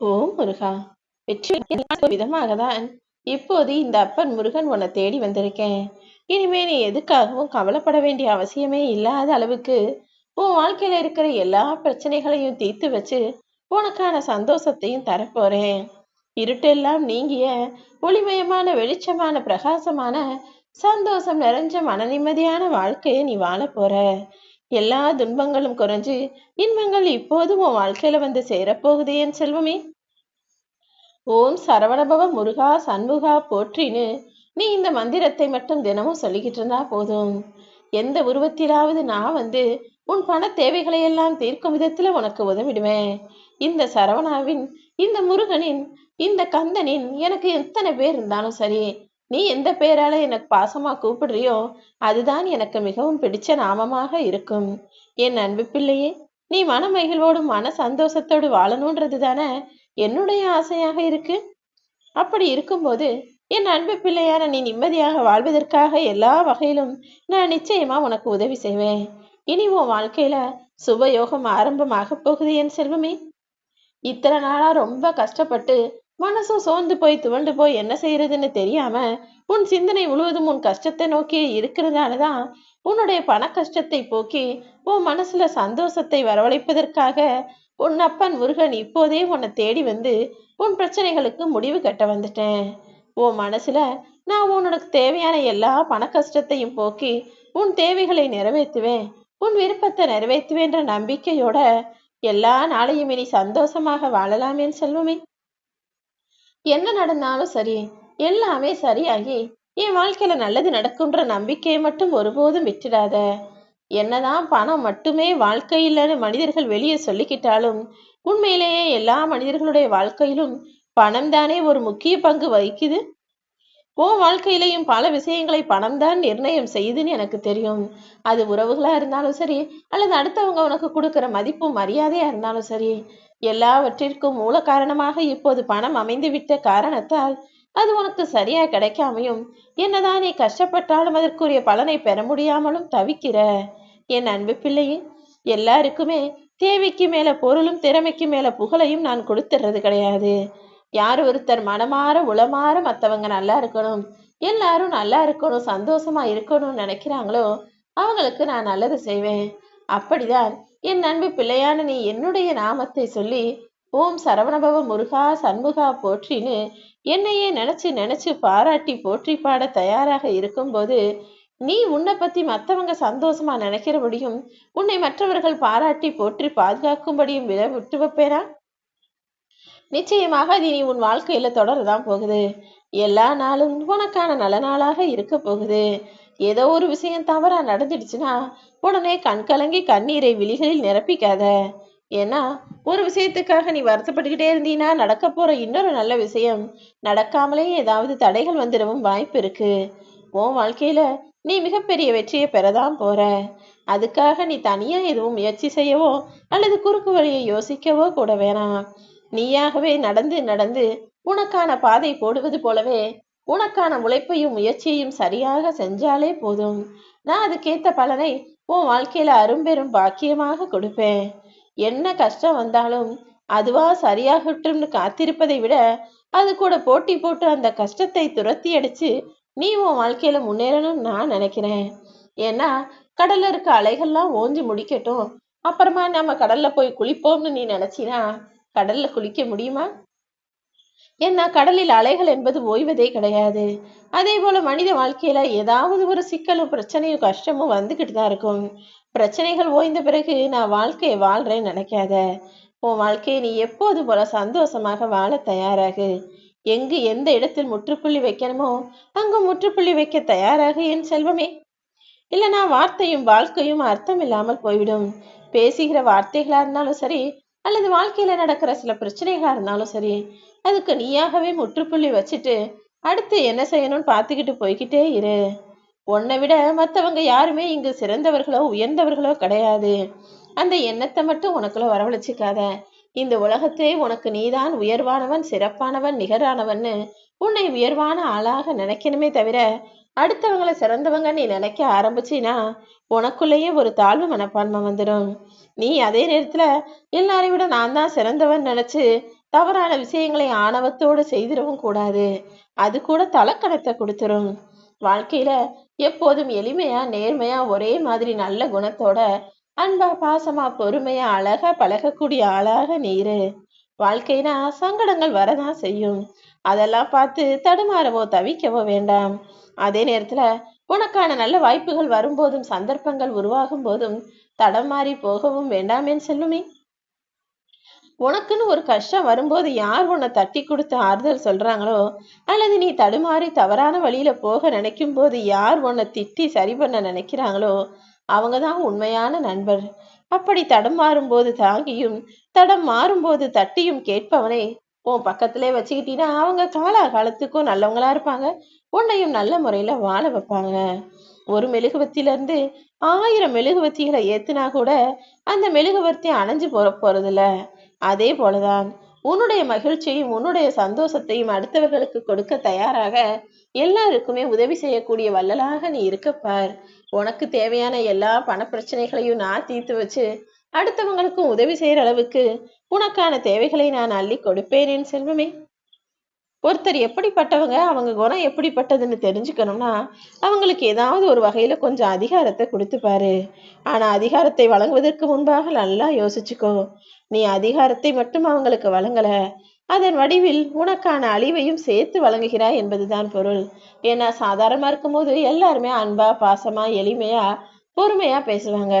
ஓ முருகா. வெற்றி விதமாகதான் இப்போது இந்த அப்பன் முருகன் உன்னை தேடி வந்திருக்கேன். இனிமே நீ எதுக்காகவும் கவலைப்பட வேண்டிய அவசியமே இல்லாத அளவுக்கு உன் வாழ்க்கையில இருக்கிற எல்லா பிரச்சனைகளையும் தீர்த்து வச்சு உனக்கான சந்தோஷத்தையும் தரப்போறேன். இருட்டெல்லாம் நீங்கிய ஒளிமயமான வெளிச்சமான பிரகாசமான சந்தோஷம் நிறைஞ்ச மன நிம்மதியான வாழ்க்கையை நீ வாழ போற எல்லா துன்பங்களும் குறைஞ்சு இன்பங்கள் இப்போது உன் வாழ்க்கையில வந்து சேரப்போகுது என் செல்வமே. ஓம் சரவணபவ முருகா சண்முகா போற்றின்னு நீ இந்த மந்திரத்தை மட்டும் தினமும் சொல்லிக்கிட்டு இருந்தா போதும். எந்த உருவத்திலாவது நான் வந்து உன் பண தேவைகளை எல்லாம் தீர்க்கும் விதத்துல உனக்கு உதவிடுவேன். இந்த சரவணாவின் இந்த முருகனின் இந்த கந்தனின் எனக்கு எத்தனை பேர் இருந்தாலும் சரி நீ எந்த பேரால எனக்கு பாசமா கூப்பிடுறியோ அதுதான் எனக்கு மிகவும் பிடிச்ச நாமமாக இருக்கும். என் அன்பு பிள்ளையே நீ மன மகிழ்வோடு மன சந்தோஷத்தோடு வாழணுன்றது தானே என்னுடைய ஆசையாக இருக்கு? அப்படி இருக்கும்போது என் அன்பு பிள்ளையான நீ நிம்மதியாக வாழ்வதற்காக எல்லா வகையிலும் நான் நிச்சயமா உனக்கு உதவி செய்வேன். இனி உன் வாழ்க்கையில சுபயோகம் ஆரம்பமாக போகுது என் செல்வமே. இத்தனை நாளா ரொம்ப கஷ்டப்பட்டு மனசும் சோர்ந்து போய் துவண்டு போய் என்ன செய்யறதுன்னு தெரியாம உன் சிந்தனை முழுவதும் உன் கஷ்டத்தை நோக்கி இருக்கிறதாலதான் உன்னுடைய பண கஷ்டத்தை போக்கி உன் மனசுல சந்தோஷத்தை வரவழைப்பதற்காக உன் அப்பன் முருகன் இப்போதே உன்னை தேடி வந்து உன் பிரச்சனைகளுக்கு முடிவு கட்ட வந்துட்டேன். உன் மனசுல நான் உனக்கு தேவையான எல்லா பண கஷ்டத்தையும் போக்கி உன் தேவைகளை நிறைவேற்றுவேன். உன் விருப்பத்தை நிறைவேற்றுவேன்ற நம்பிக்கையோட எல்லா நாளையும் இனி சந்தோஷமாக வாழலாமேன் செல்வமே. என்ன நடந்தாலும் சரி எல்லாமே சரியாகி என் வாழ்க்கையில நல்லது நடக்கும்ன்ற நம்பிக்கையை மட்டும் ஒருபோதும் விட்டுடாத. என்னதான் பணம் மட்டுமே வாழ்க்கை இல்லைன்னு மனிதர்கள் வெளியே சொல்லிக்கிட்டாலும் உண்மையிலேயே எல்லா மனிதர்களுடைய வாழ்க்கையிலும் பணம் தானே ஒரு முக்கிய பங்கு வகிக்குது? உன் வாழ்க்கையிலையும் பல விஷயங்களை பணம் தான் நிர்ணயம் செய்யுதுன்னு எனக்கு தெரியும். அது உறவுகளா இருந்தாலும் சரி அல்லது அடுத்தவங்க உனக்கு கொடுக்குற மதிப்பும் மரியாதையா இருந்தாலும் சரி எல்லாவற்றிற்கும் மூல காரணமாக இப்போது பணம் அமைந்து விட்ட காரணத்தால் அது உனக்கு சரியா கிடைக்காமையும் என்னதான் நீ கஷ்டப்பட்டாலும் அதற்குரிய பலனை பெற முடியாமலும் தவிக்கிற? என் அன்பு பிள்ளையே எல்லாருக்குமே தேவைக்கு மேல பொருளும் திறமைக்கு மேல புகழையும் நான் கொடுத்துறது கிடையாது. யார் ஒருத்தர் மனமாற உளமாற மத்தவங்க நல்லா இருக்கணும் எல்லாரும் நல்லா இருக்கணும் சந்தோஷமா இருக்கணும்னு நினைக்கிறாங்களோ அவங்களுக்கு நான் நல்லது செய்வேன். அப்படிதான் என் அன்பு பிள்ளையான நீ என்னுடைய நாமத்தை சொல்லி ஓம் சரவணபவ முருகா சண்முகா போற்றின்னு என்னையே நினைச்சு நினைச்சு பாராட்டி போற்றி பாட தயாராக இருக்கும்போது நீ உன்னை பத்தி மற்றவங்க சந்தோஷமா நினைக்கிறபடியும் உன்னை மற்றவர்கள் பாராட்டி போற்றி பாதுகாக்கும்படியும் விட விட்டு வைப்பேனா? நிச்சயமாக அது நீ உன் வாழ்க்கையில தொடரதான் போகுது. எல்லா நாளும் உனக்கான நல்ல நாளாக இருக்க போகுது. ஏதோ ஒரு விஷயம் தவறா நடந்துடுச்சுன்னா உடனே கண் கலங்கி கண்ணீரை விழிகளில் நிரப்பிக்காத. ஏன்னா ஒரு விஷயத்துக்காக நீ வருத்தப்பட்டுக்கிட்டே இருந்தீன்னா நடக்க போற இன்னொரு நல்ல விஷயம் நடக்காமலே ஏதாவது தடைகள் வந்துடவும் வாய்ப்பு இருக்கு. உன் வாழ்க்கையில நீ மிகப்பெரிய வெற்றியை பெறதான் போற. அதுக்காக நீ தனியா எதுவும் முயற்சி செய்யவோ அல்லது குறுக்கு வழியை யோசிக்கவோ கூட வேணாம். நீயாகவே நடந்து நடந்து உனக்கான பாதை போடுவது போலவே உனக்கான உழைப்பையும் முயற்சியையும் சரியாக செஞ்சாலே போதும். நான் அதுக்கேத்த பலனை உன் வாழ்க்கையில அரும்பெரும் பாக்கியமாக கொடுப்பேன். என்ன கஷ்டம் வந்தாலும் அதுவா சரியாகட்டும்னு காத்திருப்பதை விட அது கூட போட்டி போட்டு அந்த கஷ்டத்தை துரத்தி அடிச்சு நீ உன் வாழ்க்கையில முன்னேறணும்னு நான் நினைக்கிறேன். ஏன்னா கடல்ல இருக்க அலைகள்லாம் ஓஞ்சி முடிக்கட்டும். அப்புறமா நம்ம கடல்ல போய் குளிப்போம்னு நீ நினைச்சினா கடல்ல குளிக்க முடியுமா? ஏன்னா கடலில் அலைகள் என்பது ஓய்வதே கிடையாது. அதே போல மனித வாழ்க்கையில ஏதாவது ஒரு சிக்கலும் பிரச்சனையும் கஷ்டமும் வந்துகிட்டு தான் இருக்கும். பிரச்சனைகள் ஓய்ந்த பிறகு நான் வாழ்க்கையை வாழ்றேன்னு நினைக்காத. உன் வாழ்க்கையை நீ எப்போது போல சந்தோஷமாக வாழ தயாராகு? எங்கு எந்த இடத்தில் முற்றுப்புள்ளி வைக்கணுமோ அங்கு முற்றுப்புள்ளி வைக்க தயாராகு என் செல்வமே. இல்லைனா வார்த்தையும் வாழ்க்கையும் அர்த்தம் இல்லாமல் போய்விடும். பேசுகிற வார்த்தைகளா இருந்தாலும் சரி அல்லது வாழ்க்கையில நடக்கிற சில பிரச்சனைகளா இருந்தாலும் சரி அதுக்கு நீயாகவே முற்றுப்புள்ளி வச்சுட்டு அடுத்து என்ன செய்யணும்னு பார்த்துக்கிட்டு போய்கிட்டே இரு. உன்னை விட மற்றவங்க யாருமே இங்கு சிறந்தவர்களோ உயர்ந்தவர்களோ கிடையாது. அந்த எண்ணத்தை மட்டும் உனக்குள்ள வரவழைச்சிக்காத. இந்த உலகத்தே உனக்கு நீதான் உயர்வானவன் சிறப்பானவன் நிகரானவன்னு உன்னை உயர்வான ஆளாக நினைக்கணுமே தவிர அடுத்தவங்களை சிறந்தவங்க நீ நினைக்க ஆரம்பிச்சினா உனக்குள்ளேயே ஒரு தாழ்வு மனப்பான்மை வந்துடும். நீ அதே நேரத்துல எல்லாரையும் விட நான் தான் சிறந்தவன் நினைச்சு தவறான விஷயங்களை ஆணவத்தோடு செய்திடவும் கூடாது. அது கூட தலக்கணத்தை கொடுத்துரும். வாழ்க்கையில எப்போதும் எளிமையா நேர்மையா ஒரே மாதிரி நல்ல குணத்தோட அன்பா பாசமா பொறுமையா அழகா பழகக்கூடிய ஆளாக நீரு வாழ்க்கைனா சங்கடங்கள் வரதான் செய்யும். அதெல்லாம் பார்த்து தடுமாறவோ தவிக்கவோ வேண்டாம். அதே நேரத்துல உனக்கான நல்ல வாய்ப்புகள் வரும்போதும் சந்தர்ப்பங்கள் உருவாகும் போதும் தடம் மாறி போகவும் வேண்டாமேன்னு செல்லுமே. உனக்குன்னு ஒரு கஷ்டம் வரும்போது யார் உன்னை தட்டி கொடுத்து ஆறுதல் சொல்றாங்களோ? அல்லது நீ தடுமாறி தவறான வழியில போக நினைக்கும் போது யார் உன்னை திட்டி சரி பண்ண நினைக்கிறாங்களோ அவங்க தான் உண்மையான நண்பர். அப்படி தடம் மாறும்போது தாங்கியும் தடம் மாறும்போது தட்டியும் கேட்பவனே உன் பக்கத்திலே வச்சுக்கிட்டீங்கன்னா அவங்க காலா காலத்துக்கும் நல்லவங்களா இருப்பாங்க. உன்னையும் நல்ல முறையில வாழ வைப்பாங்க. ஒரு மெழுகுவத்திலிருந்து ஆயிரம் மெழுகுவத்திகளை ஏத்துனா கூட அந்த மெழுகுவர்த்தி அணைஞ்சு போற போறதில்ல. அதே போலதான் உன்னுடைய மகிழ்ச்சியும் உன்னுடைய சந்தோஷத்தையும் அடுத்தவர்களுக்கு கொடுக்க தயாராக எல்லாருக்குமே உதவி செய்யக்கூடிய வள்ளலாக நீ இருக்கப்பார் உனக்கு தேவையான எல்லா பண பிரச்சனைகளையும் நான் தீர்த்து வச்சு அடுத்தவங்களுக்கும் உதவி செய்யற அளவுக்கு உனக்கான தேவைகளை நான் அள்ளி கொடுப்பேனேன் செல்வமே. ஒருத்தர் எப்படிப்பட்டவங்க அவங்க குணம் எப்படிப்பட்டதுன்னு தெரிஞ்சுக்கணும்னா அவங்களுக்கு ஏதாவது ஒரு வகையில கொஞ்சம் அதிகாரத்தை கொடுத்துப்பாரு ஆனா அதிகாரத்தை வழங்குவதற்கு முன்பாக நல்லா யோசிச்சுக்கோ. நீ அதிகாரத்தை மட்டும் அவங்களுக்கு வழங்கல. அதன் வடிவில் உனக்கான அழிவையும் சேர்த்து வழங்குகிறாய் என்பதுதான் பொருள். ஏன்னா சாதாரணமா இருக்கும்போது எல்லாருமே அன்பா பாசமா எளிமையா பொறுமையா பேசுவாங்க.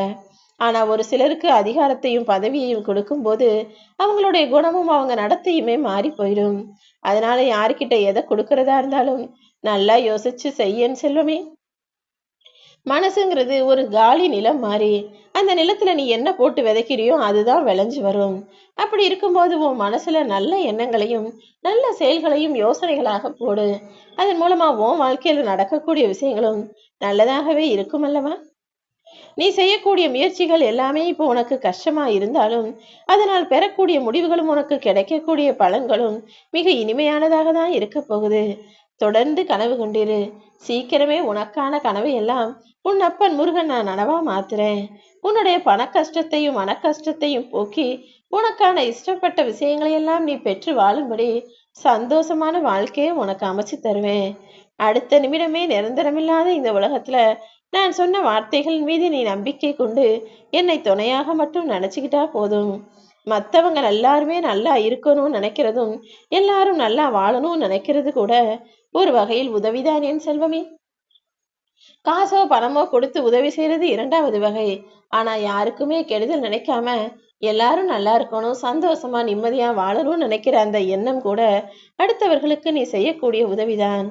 ஆனா ஒரு சிலருக்கு அதிகாரத்தையும் பதவியையும் கொடுக்கும்போது அவங்களுடைய குணமும் அவங்க நடத்தையுமே மாறி போயிடும். அதனால யாருக்கிட்ட எதை கொடுக்கறதா இருந்தாலும் நல்லா யோசிச்சு செய்யன்னு செல்வமே. மனசுங்கிறது ஒரு காலி நிலம் மாதிரி அந்த நிலத்துல நீ என்ன போட்டு விதைக்கிறியோ அதுதான் விளைஞ்சு வரும். அப்படி இருக்கும்போது உன் மனசுல நல்ல எண்ணங்களையும் நல்ல செயல்களையும் யோசனைகளாக போடு. அதன் மூலமா உன் வாழ்க்கையில நடக்கக்கூடிய விஷயங்களும் நல்லதாகவே இருக்கும் அல்லவா? நீ செய்யக்கூடிய முயற்சிகள் எல்லாமே இப்போ உனக்கு கஷ்டமா இருந்தாலும் அதனால் பெறக்கூடிய முடிவுகளும் உனக்கு கிடைக்கக்கூடிய பலன்களும் மிக இனிமையானதாக தான் இருக்க போகுது. தொடர்ந்து கனவு கொண்டிரு. சீக்கிரமே உனக்கான கனவை எல்லாம் உன் அப்பன் முருகன் நான் நனவா மாத்துறேன். உன்னுடைய பண கஷ்டத்தையும் மன கஷ்டத்தையும் போக்கி உனக்கான இஷ்டப்பட்ட விஷயங்களையெல்லாம் நீ பெற்று வாழும்படி சந்தோஷமான வாழ்க்கையை உனக்கு அமைச்சு தருவேன். அடுத்த நிமிடமே நிரந்தரமில்லாத இந்த உலகத்துல நான் சொன்ன வார்த்தைகள் மீது நீ நம்பிக்கை கொண்டு என்னை துணையாக மட்டும் நினைச்சுக்கிட்டா போதும். மற்றவங்க எல்லாருமே நல்லா இருக்கணும்னு நினைக்கிறதும் எல்லாரும் நல்லா வாழணும்னு நினைக்கிறது கூட ஒரு வகையில் உதவிதான் என் செல்வமே. காசோ பணமோ கொடுத்து உதவி செய்யறது இரண்டாவது வகை. ஆனா யாருக்குமே கெடுதல் நினைக்காம எல்லாரும் நல்லா இருக்கணும் சந்தோஷமா நிம்மதியா வாழணும்னு நினைக்கிற அந்த எண்ணம் கூட அடுத்தவர்களுக்கு நீ செய்யக்கூடிய உதவிதான்.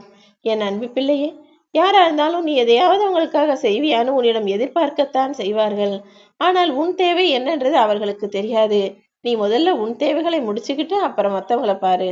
என் அன்பு பிள்ளையே யாரா இருந்தாலும் நீ எதையாவது அவங்களுக்காக செய்வியான்னு உன்னிடம் எதிர்பார்க்கத்தான் செய்வார்கள். ஆனால் உன் தேவை என்னன்றது அவர்களுக்கு தெரியாது. நீ முதல்ல உன் தேவைகளை முடிச்சுக்கிட்டு அப்புறம் மற்றவங்களை பாரு.